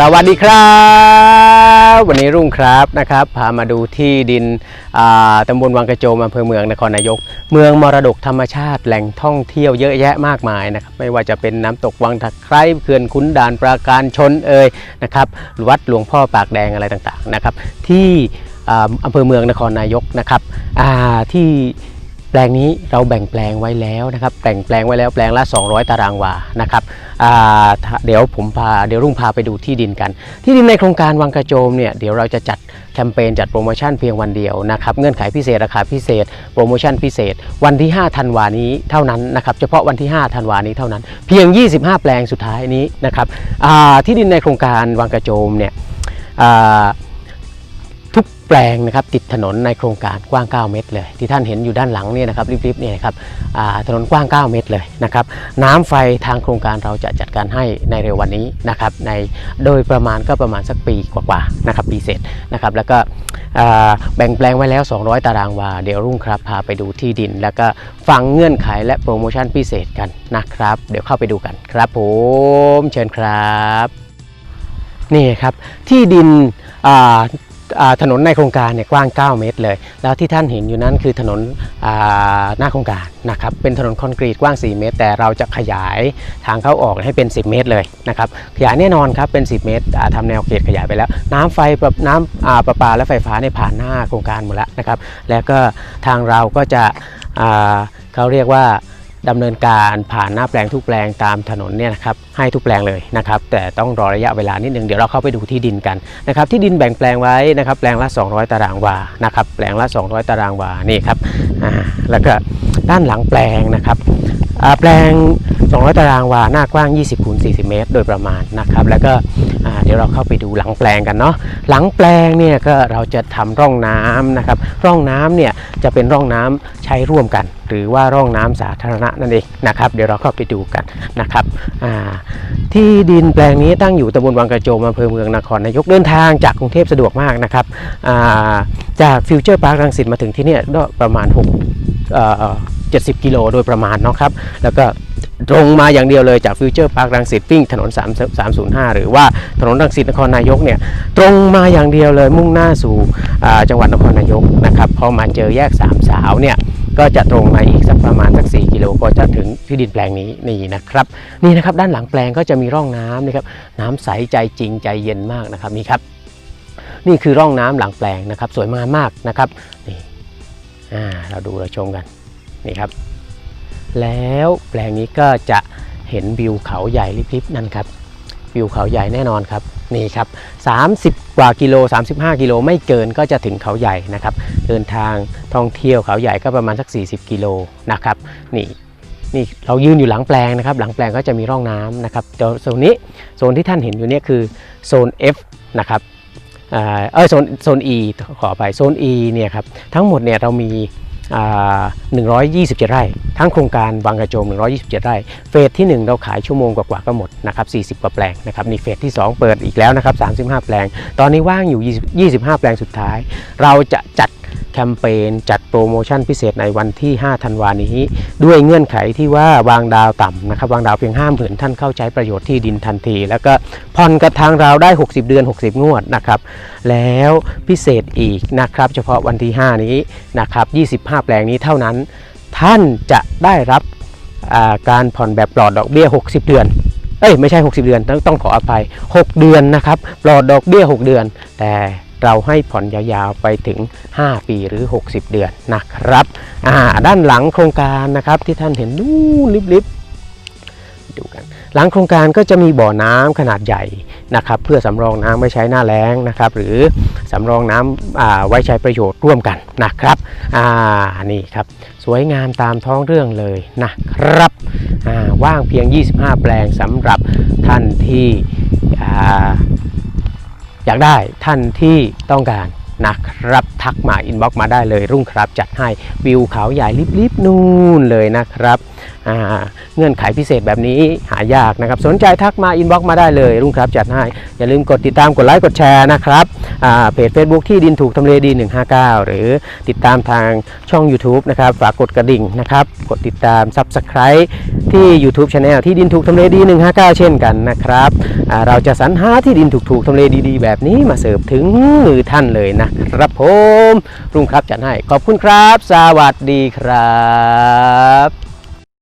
สวัสดีครับ วันนี้รุ่งครับนะครับ พามาดูที่ดินอ่าตำบลวังกระโจมอำเภอเมืองนครนายก เมืองมรดกธรรมชาติแหล่งท่องเที่ยวเยอะแยะมากมายนะครับไม่ว่าจะเป็นน้ำตกวังตะไคร้เขื่อนขุนด่านปราการชนเอ่ยนะครับวัดหลวงพ่อปากแดงอะไรต่างๆนะครับ ที่อ่าอำเภอเมืองนครนายกนะครับอ่าที่ แปลงนี้เราแบ่งแปลงไว้แล้วนะครับแบ่งแปลงไว้แล้วแปลงละ 200 ตารางวานะครับเดี๋ยวผมพาเดี๋ยวรุ่งพาไปดูที่ดินกัน ที่ดินในโครงการวังกระโจมเนี่ยเดี๋ยวเราจะจัดแคมเปญจัดโปรโมชั่นเพียงวันเดียวนะครับเงื่อนไขพิเศษราคาพิเศษ โปรโมชั่นพิเศษ วันที่5ธันวานี้เท่านั้นนะครับเฉพาะวันที่5ธันวานี้เท่านั้น เพียง 25 แปลงสุดท้ายนี้นะครับที่ดินในโครงการวังกระโจมเนี่ย แปลงนะครับติดถนนในโครงการกว้าง 9 เมตรเลย ที่ท่านเห็นอยู่ด้านหลังเนี่ยนะครับริบๆเนี่ยนะครับถนนกว้าง 9 เมตรเลยนะครับน้ำไฟทางโครงการเราจะจัดการให้ในเร็ววันนี้นะครับในโดยประมาณก็ประมาณสักปีกว่าๆนะครับปีเศษนะครับแล้วก็แบ่งแปลงไว้แล้ว 200 ตารางวา เดี๋ยวรุ่งครับพาไปดูที่ดิน แล้วก็ฟังเงื่อนไขและโปรโมชั่นพิเศษกันนะครับ เดี๋ยวเข้าไปดูกันครับผมเชิญครับนี่ครับที่ดินอ่า ถนนในโครงการเนี่ยกว้าง 9 เมตรเลย แล้วที่ท่านเห็นอยู่นั้นคือถนนหน้าโครงการนะครับเป็นถนนคอนกรีตกว้าง 4 เมตร แต่เราจะขยายทางเข้าออกให้เป็น 10 เมตรเลยนะครับขยายแน่นอนครับเป็น 10 เมตรอ่าทำแนวเขตขยายไปแล้ว น้ำไฟน้ำอ่าประปาและไฟฟ้าเนี่ยผ่านหน้าโครงการหมดแล้วนะครับแล้วก็ทางเราก็จะเขาเรียกว่า ดำเนินการผ่านหน้าแปลงทุกแปลงตามถนนเนี่ยนะครับให้ทุกแปลงเลยนะครับแต่ต้องรอระยะเวลานิดนึงเดี๋ยวเราเข้าไปดูที่ดินกันนะครับที่ดินแบ่งแปลงไว้นะครับแปลงละ 200 ตารางวานะครับแปลงละ 200 ตารางวานี่ครับอ่าแล้วก็ด้านหลังแปลงนะครับอ่าแปลง 200 ตารางวาหน้ากว้าง 20คูณ40 เมตร โดยประมาณนะครับแล้วก็ เดี๋ยวเราเข้าไปดูหลังแปลงกันเนาะหลังแปลงเนี่ยก็เราจะทำร่องน้ำนะครับ ร่องน้ำเนี่ยจะเป็นร่องน้ำใช้ร่วมกัน หรือว่าร่องน้ำสาธารณะนั่นเองนะครับ เดี๋ยวเราเข้าไปดูกันนะครับที่ดินแปลงนี้ตั้งอยู่ตำบลวังกระโจมอำเภอเมืองนครนายกเดินทางจากกรุงเทพสะดวกมากนะครับาจากฟิวเจอร์พาร์ครังสิตมาถึงที่นี่ก็ประมาณ6เอ่อ70 กิโลโดยประมาณเนาะครับ แล้วก็ ตรงมาอย่างเดียวเลยจากฟิวเจอร์พาร์ครังสิตวิ่งถนน3 305 หรือว่าถนนรังสิตนครนายกเนี่ยตรงมาอย่างเดียวเลยมุ่งหน้าสู่จังหวัดนครนายกนะครับพอมาเจอแยกสามสาวเนี่ยก็จะตรงมาอีกสักประมาณสัก 4 กิโลก็จะถึงที่ดินแปลงนี้นี่นะครับ นี่นะครับด้านหลังแปลงก็จะมีร่องน้ำนี่ครับน้ำใสใจจริงใจเย็นมากนะครับนี่ครับ นี่คือร่องน้ำหลังแปลงนะครับ สวยงามมากนะครับนี่อ่าเราดูเราชมกันนี่ครับ แล้วแปลงนี้ก็จะเห็นวิวเขาใหญ่ลิบๆนั่นครับวิวเขาใหญ่แน่นอนครับนี่ครับ 30 กว่ากิโล 35 กิโลไม่เกินก็จะถึงเขาใหญ่นะครับ เดินทางท่องเที่ยวเขาใหญ่ก็ประมาณสัก 40 กิโลนะครับนี่นี่เรายืนอยู่หลังแปลงนะครับ หลังแปลงก็จะมีร่องน้ำนะครับโซนนี้โซนที่ท่านเห็นอยู่เนี่ยคือโซน F นะครับเออโซนโซน E ขอไปโซน E เนี่ยครับทั้งหมดเนี่ยเรามี 127 ไร่ ทั้งโครงการบางกระโจม 127 ไร่ เฟสที่ 1 เราขายชั่วโมงกว่าๆก็หมดนะครับ40 กว่าแปลงนะครับนี่เฟสที่ 2 เปิดอีกแล้วนะครับ35 แปลง ตอนนี้ว่างอยู่ 25 แปลงสุดท้าย เราจะจัด คมเปญจัดโปรโมชั่นพิเศษในวันที่ 5 ธันวานี้ ด้วยเงื่อนไขที่ว่าวางดาวต่ำนะครับวางดาวเพียง5 0,000ท่านเข้าใช้ประโยชน์ที่ดินทันที แล้วก็ผ่อนกับทางเราได้ 60 เดือน 60 งวดนะครับแล้วพิเศษอีกนะครับเฉพาะวันที่ 5 นี้นะครับ25 แปลงนี้เท่านั้น ท่านจะได้รับการผ่อนแบบปลอดดอกเบี้ย 60 เดือนเอ้ยไม่ใช่ 60 เดือนต้องต้องขออภัย 6 เดือนนะครับปลอดดอกเบี้ย 6 เดือน แต่ เราให้ผ่อนยาวๆไปถึง 5 ปีหรือ 60 เดือนนะครับอ่าด้านหลังโครงการนะครับที่ท่านเห็นนู่นลิบๆดูกัน หลังโครงการก็จะมีบ่อน้ำขนาดใหญ่นะครับเพื่อสำรองน้ำไว้ใช้หน้าแล้งนะครับหรือสำรองน้ำอ่าไว้ใช้ประโยชน์ร่วมกันนะครับอ่านี่ครับสวยงามตามท้องเรื่องเลยนะครับอ่าว่างเพียง 25 แปลงสำหรับท่านที่ อ่าอยากได้ท่านที่ต้องการนะครับทักมาอินบ็อกมาได้เลยรุ่งครับ จัดให้วิวเขาใหญ่ลิบๆนู่นเลยนะครับเงื่อนไขพิเศษแบบนี้หายากนะครับ สนใจทักมาอินบ็อกมาได้เลย รุ่งครับจัดให้อย่าลืมกดติดตามกดไลค์กดแชร์นะครับ เพจ Facebook ที่ดินถูกทำเลดี 159 หรือติดตามทางช่อง YouTube นะครับฝากกดกระดิ่งนะครับ กดติดตาม Subscribe ที่ YouTube Channel ที่ดินถูกทำเลดี 159 เช่นกันนะครับเราจะสรรหาที่ดินถูกๆทำเลดีๆ แบบนี้มาเสิร์ฟถึงมือท่านเลยนะครับผมรุ่งครับจัดให้ขอบคุณครับ สวัสดีครับ